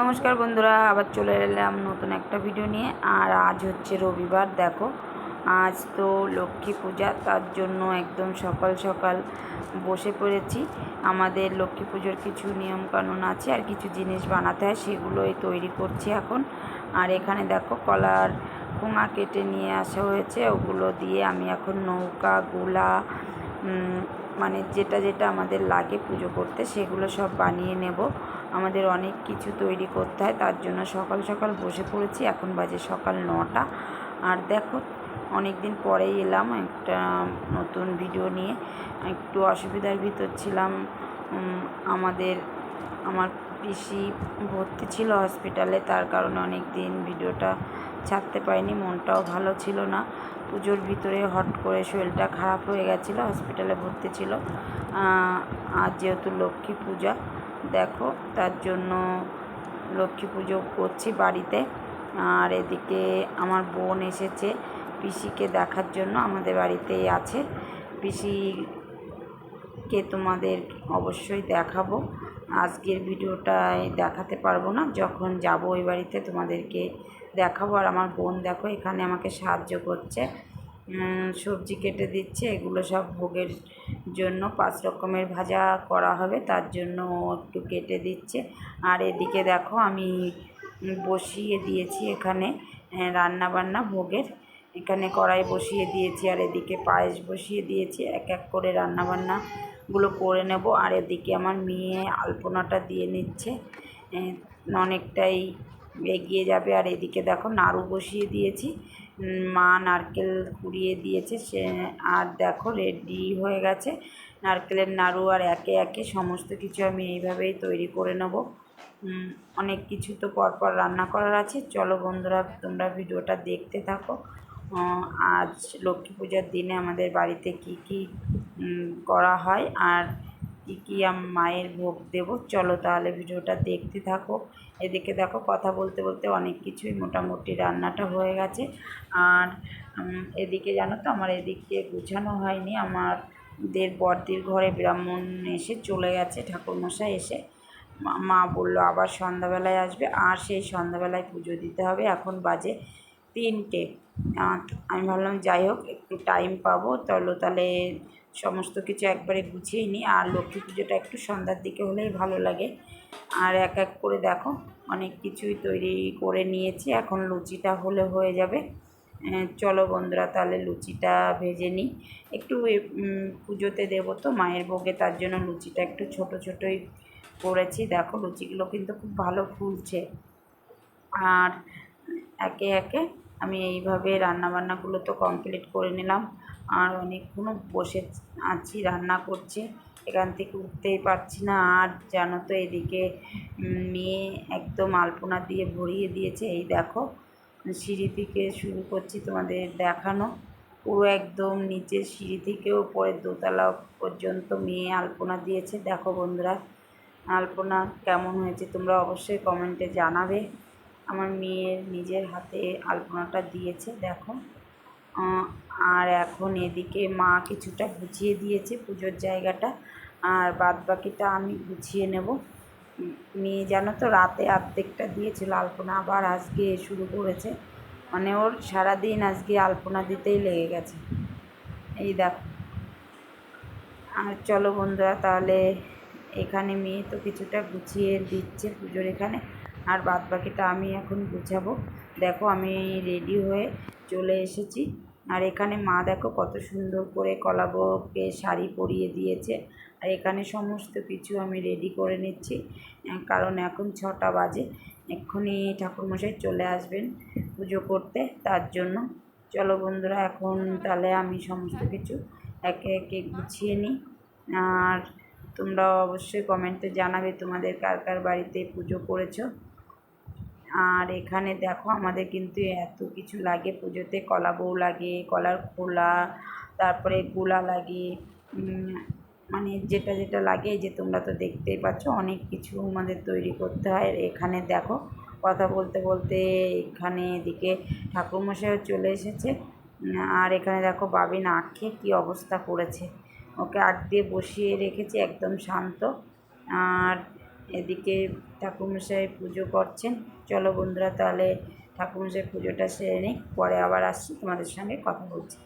নমস্কার বন্ধুরা, আবার চলে এলাম নতুন একটা ভিডিও নিয়ে। আর আজ হচ্ছে রবিবার, দেখো। আজ তো লক্ষ্মী পূজা, তার জন্য একদম সকাল সকাল বসে পড়েছি। আমাদের লক্ষ্মী পুজোর কিছু নিয়মকানুন আছে আর কিছু জিনিস বানাতে হয়, সেগুলোই তৈরি করছি এখন। আর এখানে দেখো, কলার কোঙা কেটে নিয়ে আসা হয়েছে। ওগুলো দিয়ে আমি এখন নৌকা, গোলা মানে যেটা যেটা আমাদের লাগে পুজো করতে, সেগুলো সব বানিয়ে নেব। আমাদের অনেক কিছু তৈরি করতে হয়, তার জন্য সকাল সকাল বসে পড়েছি, এখন বাজে সকাল নটা। আর দেখো অনেক দিন পরেই এলাম একটা নতুন ভিডিও নিয়ে। একটু অসুবিধার ভিতর ছিলাম আমাদের, আমার পিসি ভর্তি ছিল হসপিটালে তার কারণে অনেক দিন ভিডিওটা ছাড়তে পারিনি, মনটাও ভালো ছিল না। পুজোর ভিতরে হট করে শরীরটা খারাপ হয়ে গেছিল হসপিটালে ভর্তি ছিল। আর যেহেতু লক্ষ্মী পূজা দেখো, তার জন্য লক্ষ্মী পুজো করছি বাড়িতে। আর এদিকে আমার বোন এসেছে পিসিকে দেখার জন্য, আমাদের বাড়িতেই আছে। পিসিকে তোমাদের অবশ্যই দেখাবো। আজকের ভিডিওটায় দেখাতে পারব না, যখন যাব ওই বাড়িতে তোমাদেরকে দেখাবো। আর আমার বোন দেখো, এখানে আমাকে সাহায্য করছে। সবজি কেটে দিচ্ছে। এগুলো সব ভোগের জন্য পাঁচ রকমের ভাজা করা হবে, তার জন্য একটু কেটে দিচ্ছে। আর এদিকে দেখো আমি বসিয়ে দিয়েছি এখানে রান্না বান্না ভোগের। এখানে কড়াই বসিয়ে দিয়েছি আর এদিকে পায়েস বসিয়ে দিয়েছি। এক এক করে রান্না বান্নাগুলো করে নেব। আর এদিকে আমার মেয়ে আলপনাটা দিয়ে নিচ্ছে। অনেকটাই এগিয়ে যাবে। আর এদিকে দেখো নাড়ু বসিয়ে দিয়েছি। মা নারকেল কুড়িয়ে দিয়েছে, সে আর দেখো রেডি হয়ে গেছে। নারকেলের নাড়ু আর একে একে সমস্ত কিছু আমি এইভাবেই তৈরি করে নেব। অনেক কিছু তো পরপর রান্না করার আছে। চলো বন্ধুরা, তোমরা ভিডিওটা দেখতে থাকো। আজ লক্ষ্মী পূজার দিনে আমাদের বাড়িতে কি কি করা হয় আর কী কী মায়ের ভোগ দেবো? চলো তাহলে ভিডিওটা দেখতে থাকো। এদিকে দেখো কথা বলতে বলতে অনেক কিছুই মোটামুটি রান্নাটা হয়ে গেছে। আর এদিকে জানো তো আমার এদিকে গুছানো হয়নি। আমার দের বড়দির ঘরে ব্রাহ্মণ এসে চলে গেছে, ঠাকুরমশাই এসে। মা- বলল আবার সন্ধ্যাবেলায় আসবে। আর সেই সন্ধ্যাবেলায় পুজো দিতে হবে। এখন বাজে তিনটে। আমি ভাবলাম যাই হোক, একটু টাইম পাবো। চলো তাহলে সমস্ত কিছু একবারে গুছিয়ে নিই। আর লক্ষ্মী পুজোটা একটু সন্ধ্যার দিকে হলেই ভালো লাগে। আর এক এক করে দেখো, অনেক কিছুই তৈরি করে নিয়েছি। এখন লুচিটা হলে হয়ে যাবে। চলো বন্ধুরা, তাহলে লুচিটা ভেজে নিই। একটু পুজোতে দেবো তো, মায়ের ভোগে, তার জন্য লুচিটা একটু ছোট ছোটোই করেছি। দেখো, লুচিগুলো কিন্তু খুব ভালো ফুলছে। আর একে একে আমি এইভাবে রান্নাবান্নাগুলো তো কমপ্লিট করে নিলাম। আর অনেকক্ষণও বসে আছি, রান্না করছি। এখান থেকে উঠতেই পারছি না। আর জানো তো এদিকে মেয়ে একদম আলপনা দিয়ে ভরিয়ে দিয়েছে। এই দেখো, সিঁড়ি থেকে শুরু করছি তোমাদের দেখানো। পুরো একদম নিচের সিঁড়ি থেকে উপরের দোতলা পর্যন্ত মেয়ে আলপনা দিয়েছে। দেখো বন্ধুরা, আলপনা কেমন হয়েছে তোমরা অবশ্যই কমেন্টে জানাবে। আমার মেয়ের নিজের হাতে আলপনাটা দিয়েছে, দেখো। আর এখন এদিকে মা কিছুটা গুছিয়ে দিয়েছে পুজোর জায়গাটা, আর বাদ বাকিটা আমি গুছিয়ে নেব। মেয়ে জানো তো রাতে অর্ধেকটা দিয়েছিল আলপনা, আবার আজকে শুরু করেছে। মানে ওর সারাদিন আজকে আলপনা দিতেই লেগে গেছে। এই দেখো। আর চলো বন্ধুরা, তাহলে এখানে মেয়ে তো কিছুটা গুছিয়ে দিচ্ছে পুজোর এখানে। আর বাদ বাকিটা আমি এখন গুছাবো। দেখো আমি রেডি হয়ে চলে এসেছি। আর এখানে মা দেখো কত সুন্দর করে কলাবকে শাড়ি পরিয়ে দিয়েছে। আর এখানে সমস্ত কিছু আমি রেডি করে নিচ্ছি। কারণ এখন ছটা বাজে। এক্ষুনি ঠাকুরমশাই চলে আসবেন পুজো করতে তার জন্য। চলো বন্ধুরা, এখন তাহলে আমি সমস্ত কিছু একে একে গুছিয়ে নিই। আর তোমরা অবশ্যই কমেন্টে জানাবে তোমাদের কার কার বাড়িতে পুজো করেছ। আর এখানে দেখো আমাদের কিন্তু এত কিছু লাগে, পুজোতে কলা বউ লাগে, কলার খোলা, তারপরে গোলা লাগে মানে যেটা যেটা লাগে যে তোমরা তো দেখতেই পাচ্ছ অনেক কিছু আমাদের তৈরি করতে হয়। এখানে দেখো কথা বলতে বলতে এখানে এদিকে ঠাকুরমশাইও চলে এসেছে। আর এখানে দেখো বাবিন আঁখে কী অবস্থা করেছে। ওকে আগ দিয়ে বসিয়ে রেখেছি, একদম শান্ত। এদিকে ঠাকুরমশাই পুজো করছেন। চলো বন্ধুরা, তাহলে ঠাকুরমশাই পুজোটা সেরে নিই, পরে আবার আসছি তোমাদের সঙ্গে কথা বলছি।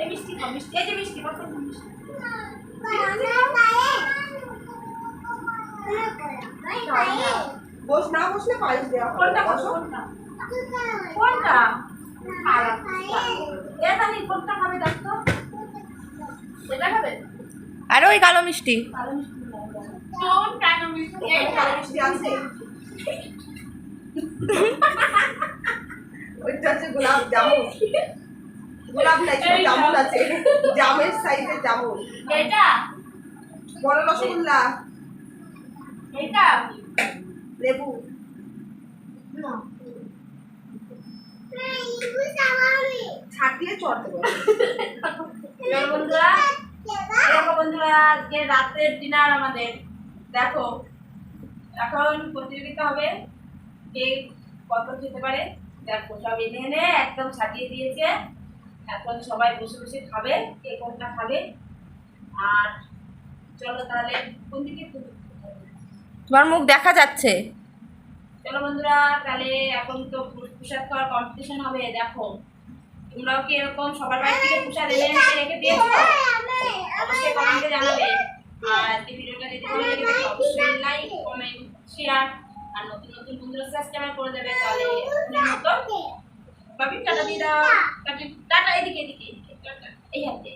এই মিষ্টি মিষ্টি এই যে মিষ্টি কত মিষ্টি বস না বসলে পায়েস দেওয়া কোনটা বসো। কোনটা? কোনটা? এটা নি কোনটা খাবে দেখো এটা খাবে? আর ওই কালো মিষ্টি। এই কালো মিষ্টি আছে। ওইটা হচ্ছে গোলাপ জামুন। গোলাপ নাই জামুন আছে। জামের সাইজের জামুন। এটা? বড় রসগোল্লা। এটা? লেবু ছাড় দিয়ে চড় দেবো বন্ধুরা দেখো বন্ধুরা আজকে রাতের ডিনার আমাদের। দেখো এখন প্রতিযোগিতা হবে। কে কত খেতে পারে? দেখো সব এনে এনে একদম সাজিয়ে দিয়েছে। এখন সবাই বসে বসে খাবে কে কোনটা খাবে। আর চলো তাহলে কোন দিকে তোমার মুখ দেখা যাচ্ছে। চলো বন্ধুরা, তাহলে এখন তো প্রসাদ খাওয়ার কম্পিটিশন হবে, দেখো। তোমরাও কি এরকম সবার বাড়ি থেকে প্রসাদ এনে রেখে দিয়েছ? অবশ্যই কমেন্টে জানাবে। আর ভিডিওটা যদি ভালো লেগে থাকে, অবশ্যই লাইক কমেন্ট শেয়ার আর নতুন নতুন বন্ধুরা সাবস্ক্রাইব করে দেবে, তাহলে মতো। বাবি টাটা দিয়ে দাও। টাটা, এদিকে এদিকে এই হাতে।